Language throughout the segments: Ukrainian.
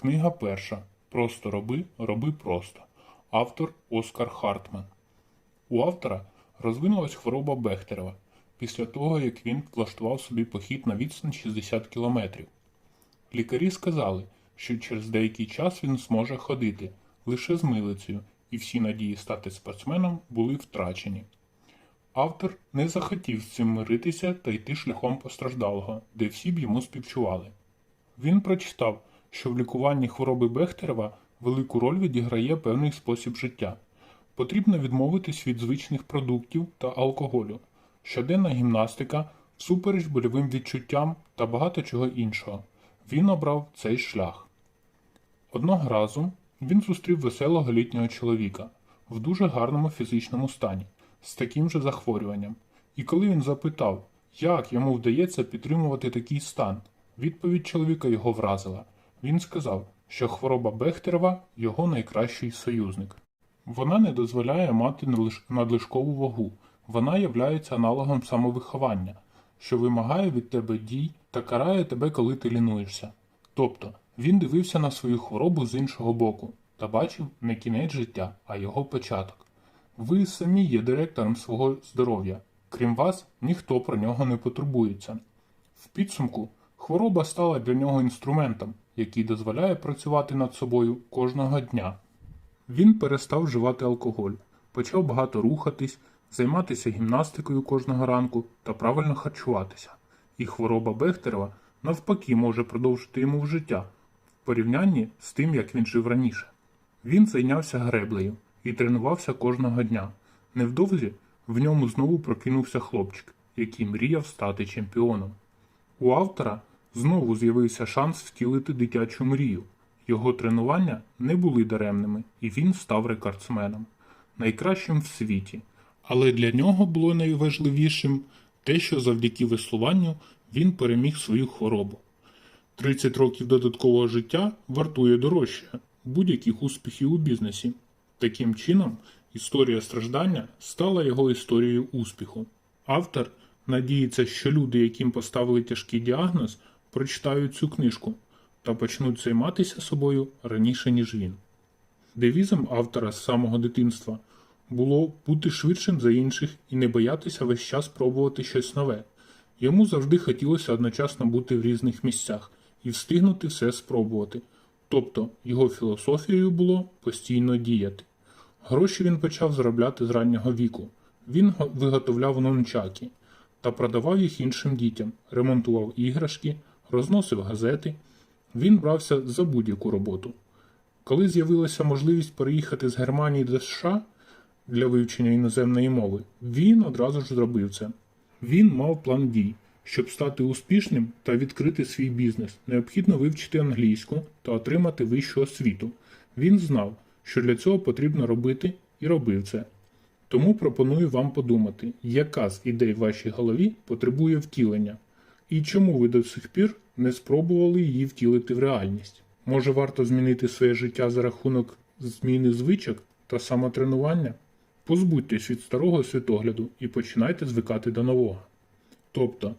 Книга перша. Просто роби, роби просто. Автор Оскар Хартман. У автора розвинулась хвороба Бехтерева після того, як він влаштував собі похід на відстань 60 кілометрів. Лікарі сказали, що через деякий час він зможе ходити лише з милицею, і всі надії стати спортсменом були втрачені. Автор не захотів з цим миритися та йти шляхом постраждалого, де всі б йому співчували. Він прочитав, що в лікуванні хвороби Бехтерева велику роль відіграє певний спосіб життя. Потрібно відмовитись від звичних продуктів та алкоголю, щоденна гімнастика, всупереч больовим відчуттям та багато чого іншого. Він обрав цей шлях. Одного разу він зустрів веселого літнього чоловіка в дуже гарному фізичному стані, з таким же захворюванням. І коли він запитав, як йому вдається підтримувати такий стан, відповідь чоловіка його вразила. Він сказав, що хвороба Бехтерева його найкращий союзник. Вона не дозволяє мати надлишкову вагу, вона являється аналогом самовиховання, що вимагає від тебе дій та карає тебе, коли ти лінуєшся. Тобто він дивився на свою хворобу з іншого боку та бачив не кінець життя, а його початок. Ви самі є директором свого здоров'я. Крім вас, ніхто про нього не потурбується. В підсумку хвороба стала для нього інструментом, який дозволяє працювати над собою кожного дня. Він перестав вживати алкоголь, почав багато рухатись, займатися гімнастикою кожного ранку та правильно харчуватися. І хвороба Бехтерева навпаки може продовжити йому в життя в порівнянні з тим, як він жив раніше. Він зайнявся греблею і тренувався кожного дня. Невдовзі в ньому знову прокинувся хлопчик, який мріяв стати чемпіоном. У автора знову з'явився шанс втілити дитячу мрію. Його тренування не були даремними, і він став рекордсменом, найкращим в світі. Але для нього було найважливішим те, що завдяки веслуванню він переміг свою хворобу. 30 років додаткового життя вартує дорожче будь-яких успіхів у бізнесі. Таким чином, історія страждання стала його історією успіху. Автор надіється, що люди, яким поставили тяжкий діагноз, прочитають цю книжку та почнуть займатися собою раніше, ніж він. Девізом автора з самого дитинства було бути швидшим за інших і не боятися весь час пробувати щось нове. Йому завжди хотілося одночасно бути в різних місцях і встигнути все спробувати. Тобто його філософією було постійно діяти. Гроші він почав заробляти з раннього віку. Він виготовляв нунчаки та продавав їх іншим дітям, ремонтував іграшки, розносив газети. Він брався за будь-яку роботу. Коли з'явилася можливість переїхати з Германії до США для вивчення іноземної мови, він одразу ж зробив це. Він мав план дій. Щоб стати успішним та відкрити свій бізнес, необхідно вивчити англійську та отримати вищу освіту. Він знав, що для цього потрібно робити і робив це. Тому пропоную вам подумати, яка з ідей в вашій голові потребує втілення, і чому ви до сих пір не спробували її втілити в реальність. Може варто змінити своє життя за рахунок зміни звичок та самотренування? Позбудьтесь від старого світогляду і починайте звикати до нового. Тобто,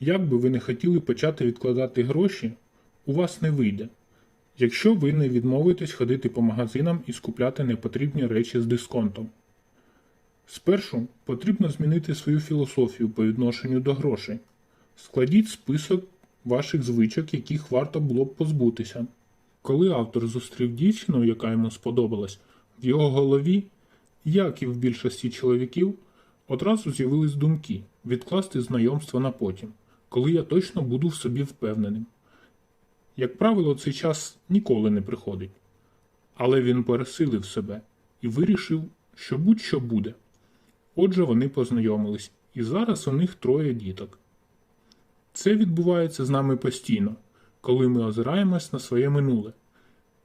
як би ви не хотіли почати відкладати гроші, у вас не вийде, якщо ви не відмовитесь ходити по магазинам і скупляти непотрібні речі з дисконтом. Спершу потрібно змінити свою філософію по відношенню до грошей. Складіть список ваших звичок, яких варто було б позбутися. Коли автор зустрів дівчину, яка йому сподобалась, в його голові, як і в більшості чоловіків, одразу з'явились думки відкласти знайомство на потім, коли я точно буду в собі впевненим. Як правило, цей час ніколи не приходить. Але він пересилив себе і вирішив, що будь-що буде. Отже, вони познайомились, і зараз у них троє діток. Це відбувається з нами постійно, коли ми озираємось на своє минуле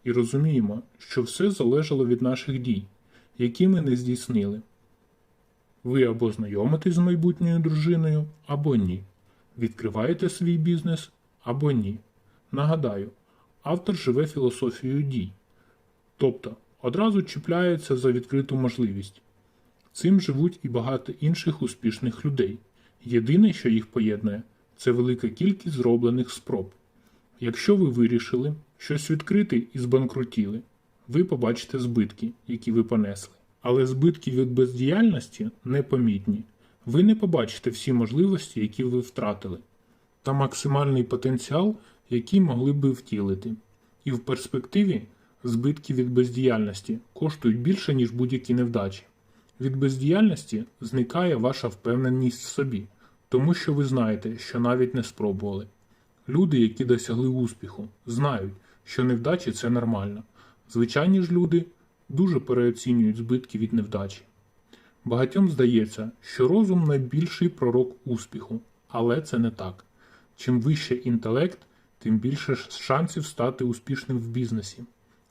і розуміємо, що все залежало від наших дій, які ми не здійснили. Ви або знайомитесь з майбутньою дружиною, або ні. Відкриваєте свій бізнес або ні. Нагадаю, автор живе філософією дій, тобто одразу чіпляється за відкриту можливість. Цим живуть і багато інших успішних людей. Єдине, що їх поєднує, це велика кількість зроблених спроб. Якщо ви вирішили щось відкрити і збанкрутіли, ви побачите збитки, які ви понесли. Але збитки від бездіяльності непомітні. Ви не побачите всі можливості, які ви втратили, та максимальний потенціал, який могли би втілити. І в перспективі збитки від бездіяльності коштують більше, ніж будь-які невдачі. Від бездіяльності зникає ваша впевненість в собі, тому що ви знаєте, що навіть не спробували. Люди, які досягли успіху, знають, що невдачі це нормально. Звичайні ж люди дуже переоцінюють збитки від невдачі. Багатьом здається, що розум найбільший пророк успіху, але це не так. Чим вище інтелект, тим більше шансів стати успішним в бізнесі.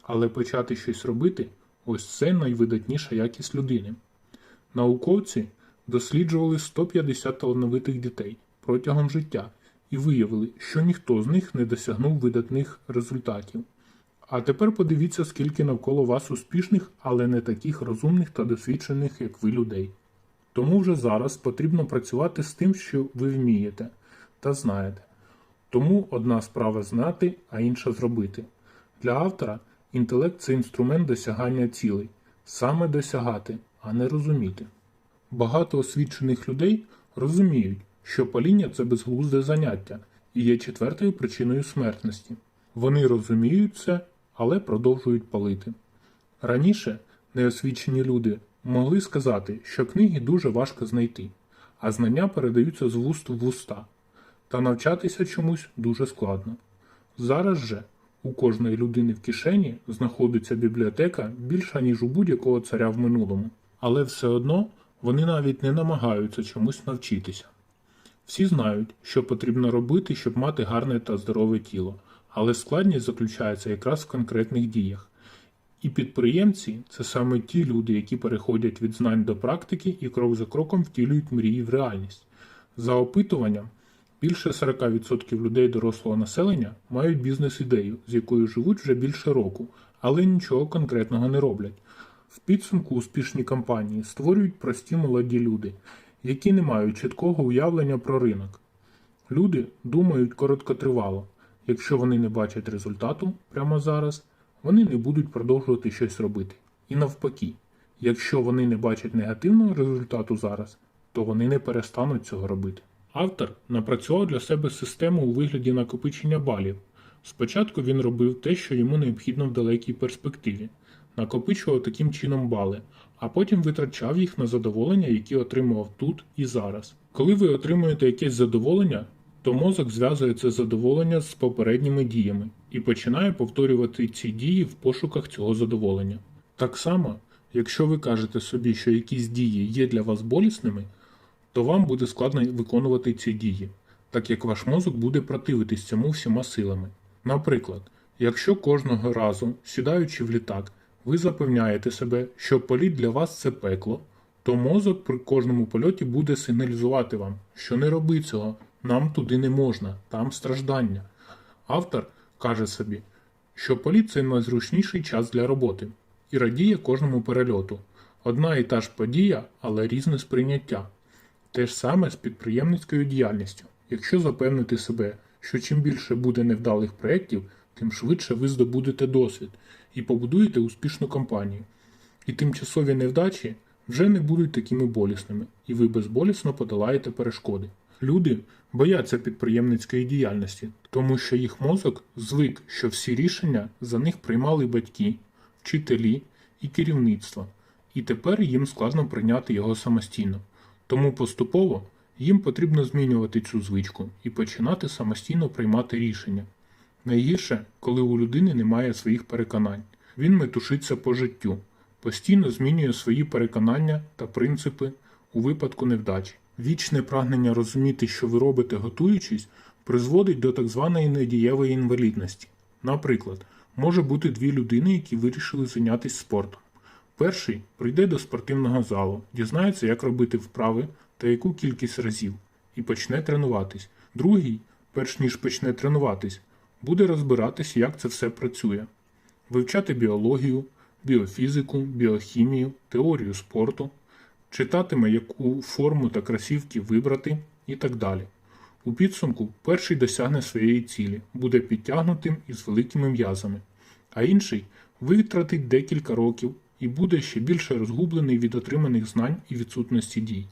Але почати щось робити ось це найвидатніша якість людини. Науковці досліджували 150 талановитих дітей протягом життя і виявили, що ніхто з них не досягнув видатних результатів. А тепер подивіться, скільки навколо вас успішних, але не таких розумних та досвідчених, як ви людей. Тому вже зараз потрібно працювати з тим, що ви вмієте та знаєте. Тому одна справа знати, а інша зробити. Для автора інтелект це інструмент досягання цілей, саме досягати, а не розуміти. Багато освічених людей розуміють, що паління це безглузде заняття і є четвертою причиною смертності. Вони розуміють це, але продовжують палити. Раніше неосвічені люди могли сказати, що книги дуже важко знайти, а знання передаються з вуст в вуста, та навчатися чомусь дуже складно. Зараз же у кожної людини в кишені знаходиться бібліотека більша, ніж у будь-якого царя в минулому, але все одно вони навіть не намагаються чомусь навчитися. Всі знають, що потрібно робити, щоб мати гарне та здорове тіло, але складність заключається якраз в конкретних діях. І підприємці це саме ті люди, які переходять від знань до практики і крок за кроком втілюють мрії в реальність. За опитуванням, більше 40% людей дорослого населення мають бізнес-ідею, з якою живуть вже більше року, але нічого конкретного не роблять. В підсумку успішні компанії створюють прості молоді люди, які не мають чіткого уявлення про ринок. Люди думають короткотривало. Якщо вони не бачать результату прямо зараз, вони не будуть продовжувати щось робити. І навпаки, якщо вони не бачать негативного результату зараз, то вони не перестануть цього робити. Автор напрацював для себе систему у вигляді накопичення балів. Спочатку він робив те, що йому необхідно в далекій перспективі, накопичував таким чином бали, а потім витрачав їх на задоволення, які отримував тут і зараз. Коли ви отримуєте якесь задоволення, то мозок зв'язує це задоволення з попередніми діями і починає повторювати ці дії в пошуках цього задоволення. Так само, якщо ви кажете собі, що якісь дії є для вас болісними, то вам буде складно виконувати ці дії, так як ваш мозок буде противитись цьому всіма силами. Наприклад, якщо кожного разу, сідаючи в літак, ви запевняєте себе, що політ для вас це пекло, то мозок при кожному польоті буде сигналізувати вам, що не роби цього, нам туди не можна, там страждання. Автор каже собі, що політ це найзручніший час для роботи і радіє кожному перельоту. Одна і та ж подія, але різне сприйняття. Те ж саме з підприємницькою діяльністю. Якщо запевнити себе, що чим більше буде невдалих проєктів, тим швидше ви здобудете досвід і побудуєте успішну компанію. І тимчасові невдачі вже не будуть такими болісними, і ви безболісно подолаєте перешкоди. Люди бояться підприємницької діяльності, тому що їх мозок звик, що всі рішення за них приймали батьки, вчителі і керівництво, і тепер їм складно прийняти його самостійно. Тому поступово їм потрібно змінювати цю звичку і починати самостійно приймати рішення. Найгірше, коли у людини немає своїх переконань. Він метушиться по життю, постійно змінює свої переконання та принципи у випадку невдачі. Вічне прагнення розуміти, що ви робите готуючись, призводить до так званої недієвої інвалідності. Наприклад, може бути дві людини, які вирішили зайнятися спортом. Перший прийде до спортивного залу, дізнається, як робити вправи та яку кількість разів, і почне тренуватись. Другий, перш ніж почне тренуватись, буде розбиратись, як це все працює, вивчати біологію, біофізику, біохімію, теорію спорту, читатиме, яку форму та красівки вибрати і так далі. У підсумку перший досягне своєї цілі, буде підтягнутим і з великими м'язами, а інший витратить декілька років і буде ще більше розгублений від отриманих знань і відсутності дій.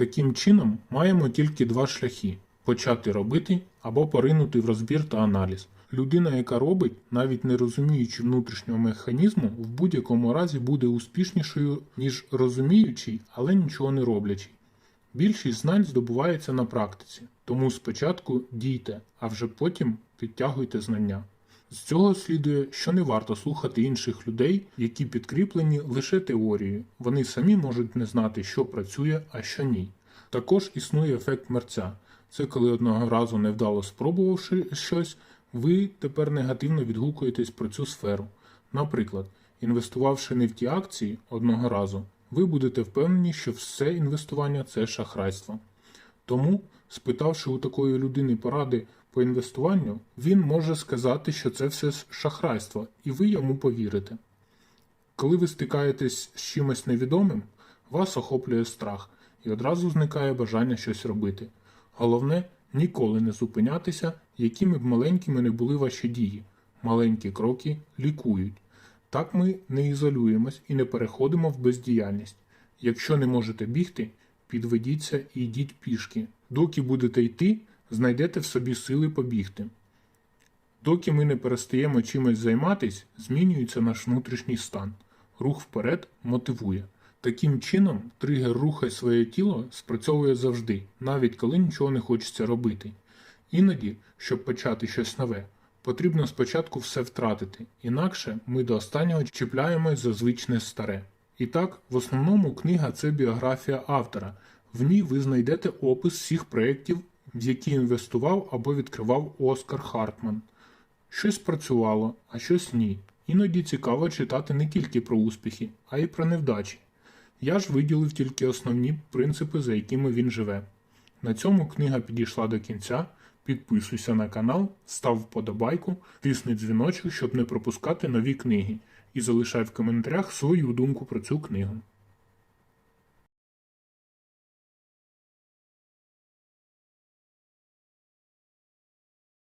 Таким чином, маємо тільки два шляхи почати робити або поринути в розбір та аналіз. Людина, яка робить, навіть не розуміючи внутрішнього механізму, в будь-якому разі буде успішнішою, ніж розуміючий, але нічого не роблячий. Більшість знань здобувається на практиці, тому спочатку дійте, а вже потім підтягуйте знання. З цього слідує, що не варто слухати інших людей, які підкріплені лише теорією. Вони самі можуть не знати, що працює, а що ні. Також існує ефект мерця. Це коли одного разу невдало спробувавши щось, ви тепер негативно відгукуєтесь про цю сферу. Наприклад, інвестувавши не в ті акції одного разу, ви будете впевнені, що все інвестування це шахрайство. Тому, спитавши у такої людини поради по інвестуванню, він може сказати, що це все шахрайство, і ви йому повірите. Коли ви стикаєтесь з чимось невідомим, вас охоплює страх і одразу зникає бажання щось робити. Головне ніколи не зупинятися, якими б маленькими не були ваші дії. Маленькі кроки лікують. Так ми не ізолюємось і не переходимо в бездіяльність. Якщо не можете бігти, підведіться і йдіть пішки. Доки будете йти, знайдете в собі сили побігти. Доки ми не перестаємо чимось займатись, змінюється наш внутрішній стан. Рух вперед мотивує. Таким чином, тригер рухай своє тіло спрацьовує завжди, навіть коли нічого не хочеться робити. Іноді, щоб почати щось нове, потрібно спочатку все втратити, інакше ми до останнього чіпляємось за звичне старе. І так, в основному книга це біографія автора. В ній ви знайдете опис всіх проєктів, в які інвестував або відкривав Оскар Хартман. Щось працювало, а щось ні. Іноді цікаво читати не тільки про успіхи, а й про невдачі. Я ж виділив тільки основні принципи, за якими він живе. На цьому книга підійшла до кінця. Підписуйся на канал, став вподобайку, тисни дзвіночок, щоб не пропускати нові книги, і залишай в коментарях свою думку про цю книгу.